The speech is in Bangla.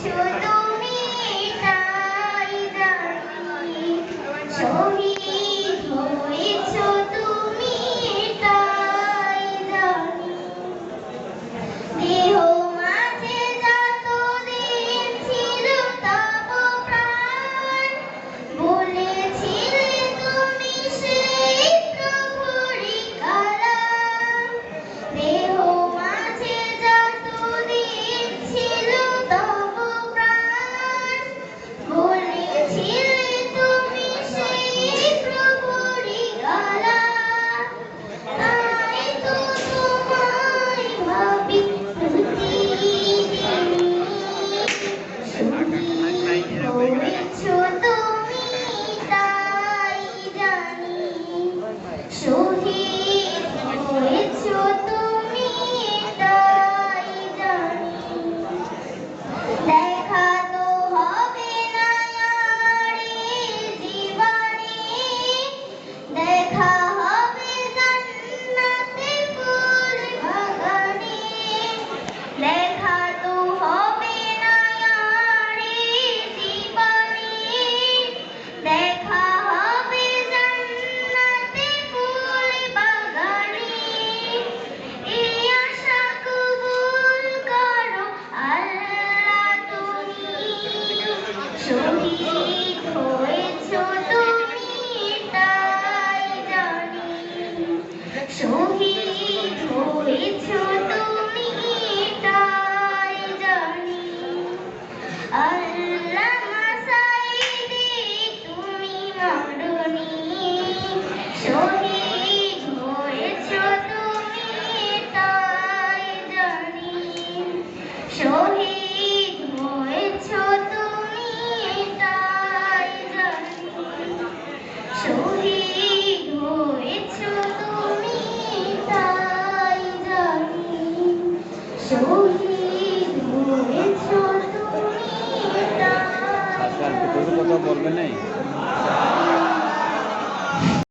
什都 আর তুমি তাই আজকাল কথা বলবে নাই?